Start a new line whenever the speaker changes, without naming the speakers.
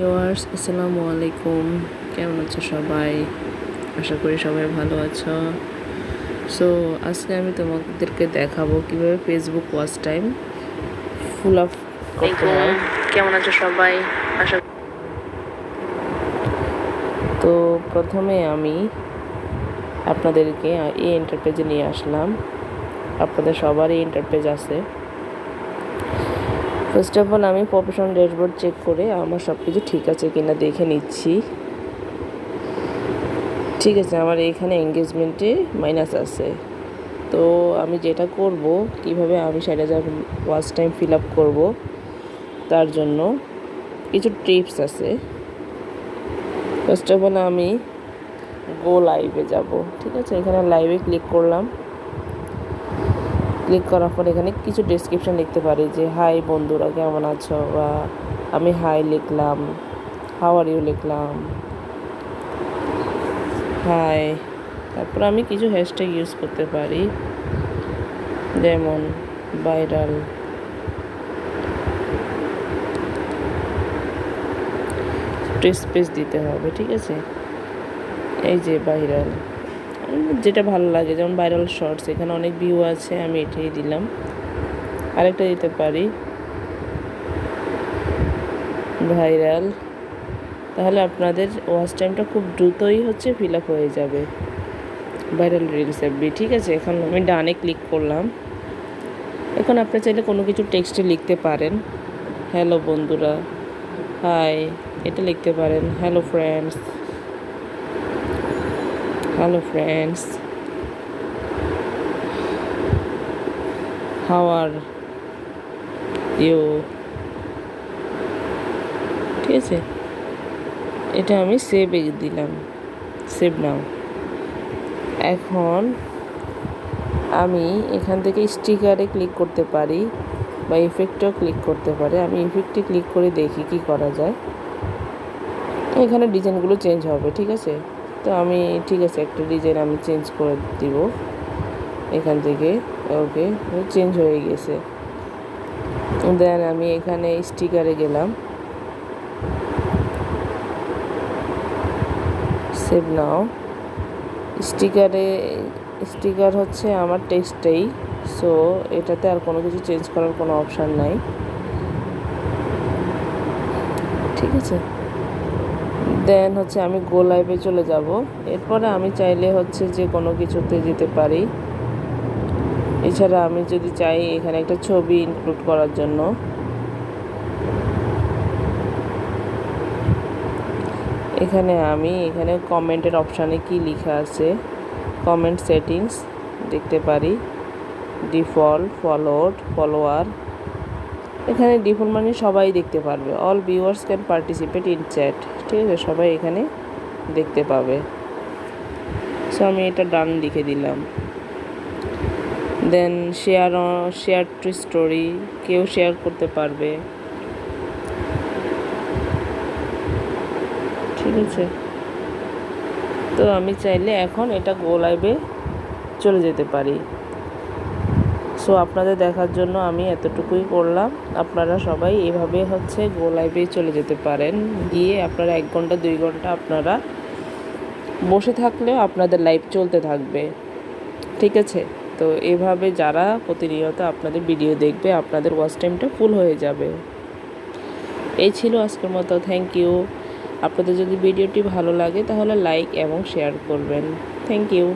Viewers আসসালামু আলাইকুম। কেমন আছো সবাই? আশা করি সবাই ভালো আছো। সো আজকে আমি তোমাদেরকে দেখাবো কীভাবে Facebook watch time full up করতে হয়।
কেমন আছো সবাই? আশা
তো প্রথমে আমি আপনাদেরকে এই ইন্টারপেজে নিয়ে আসলাম। আপনাদের সবারই ইন্টারপেজ আছে। ফার্স্ট অফ অল আমি প্রফেশনাল ড্যাশবোর্ড চেক করে আমার সব কিছু ঠিক আছে কিনা দেখে নিচ্ছি। ঠিক আছে, আমার এখানে এঙ্গেজমেন্টে মাইনাস আছে। তো আমি যেটা করব, কীভাবে আমি ষাট হাজার ওয়াচ টাইম ফিল আপ করব, তার জন্য কিছু টিপস আছে। ফার্স্ট অফ অল আমি গো লাইভে যাব। ঠিক আছে, এখানে লাইভে ক্লিক করলাম। ক্লিক করার পর এখানে কিছু ডেসক্রিপশন লিখতে পারি যে হাই বন্ধুরা, কেমন আছো? বা, আমি হাই লিখলাম। হাও আর ইউ লিখলাম। হাই তারপর আমি কিছু হ্যাশট্যাগ ইউজ করতে পারি। যেমন ভাইরাল স্পেস দিতে হবে, ঠিক আছে? এই যে ভাইরাল যেটা ভালো লাগে, যেমন ভাইরাল শর্টস এখানে অনেক ভিউ আছে, আমি এটাই দিলাম। আরেকটা দিতে পারি। ভাইরাল তাহলে আপনাদের ওয়াচ টাইমটা খুব দ্রুতই হচ্ছে ফিল আপ হয়ে যাবে। ভাইরাল রিলস এফবি ঠিক আছে, এখন আমি ডানে ক্লিক করলাম। এখন আপনি চাইলে কোনো কিছু টেক্সটে লিখতে পারেন। হ্যালো বন্ধুরা। হাই এটা লিখতে পারেন। Hello friends hello friends how are you ঠিক আছে? এটা আমি সেভ দিলাম। সেভ নাও এখন আমি এখান থেকে স্টিকারে ক্লিক করতে পারি বা ইফেক্টেও ক্লিক করতে পারি। আমি ইফেক্টে ক্লিক করে দেখি কি করা যায়। এখানে ডিজাইনগুলো চেঞ্জ হবে, ঠিক আছে? তো আমি, ঠিক আছে, একটা ডিজাইন আমি চেঞ্জ করে দিব এখান থেকে। ওকে চেঞ্জ হয়ে গেছে। দেন আমি এখানে স্টিকারে গেলাম। সেভ নাও স্টিকারে স্টিকার হচ্ছে আমার টেক্সটেই সো এটাতে আর কোনো কিছু চেঞ্জ করার কোনো অপশান নাই। ঠিক আছে? দেন হচ্ছে আমি গো লাইভে চলে যাব। এরপরে আমি চাইলে হচ্ছে যে কোনো কিছুতে যেতে পারি। এছাড়া আমি যদি চাই এখানে একটা ছবি ইনক্লুড করার জন্য। এখানে আমি, এখানে কমেন্টের অপশানে কি লেখা আছে? কমেন্ট সেটিংস দেখতে পারি। ডিফল্ট ফলোড ফলোয়ার এখানে ডিফল্ট মানে সবাই দেখতে পারবে। All viewers can participate in chat ঠিক আছে? সবাই এখানে দেখতে পাবে। সো আমি এটা ডান লিখে দিলাম। Then share share to story কেউ শেয়ার করতে পারবে। ঠিক আছে? তো আমি চাইলে এখন এটা গো লাইভে চলে যেতে পারি। সো আপনাদের দেখার জন্য আমি এতটুকুই করলাম। আপনারা সবাই এভাবে হচ্ছে গো লাইভে চলে যেতে পারেন। গিয়ে আপনারা এক ঘণ্টা, দুই ঘণ্টা আপনারা বসে থাকলেও আপনাদের লাইভ চলতে থাকবে। ঠিক আছে? তো এভাবে যারা প্রতিনিয়ত আপনাদের ভিডিও দেখবে, আপনাদের ওয়াচ টাইমটা ফুল হয়ে যাবে। এই ছিল আজকের মতো। থ্যাংক ইউ আপনাদের যদি ভিডিওটি ভালো লাগে, তাহলে লাইক এবং শেয়ার করবেন। Thank you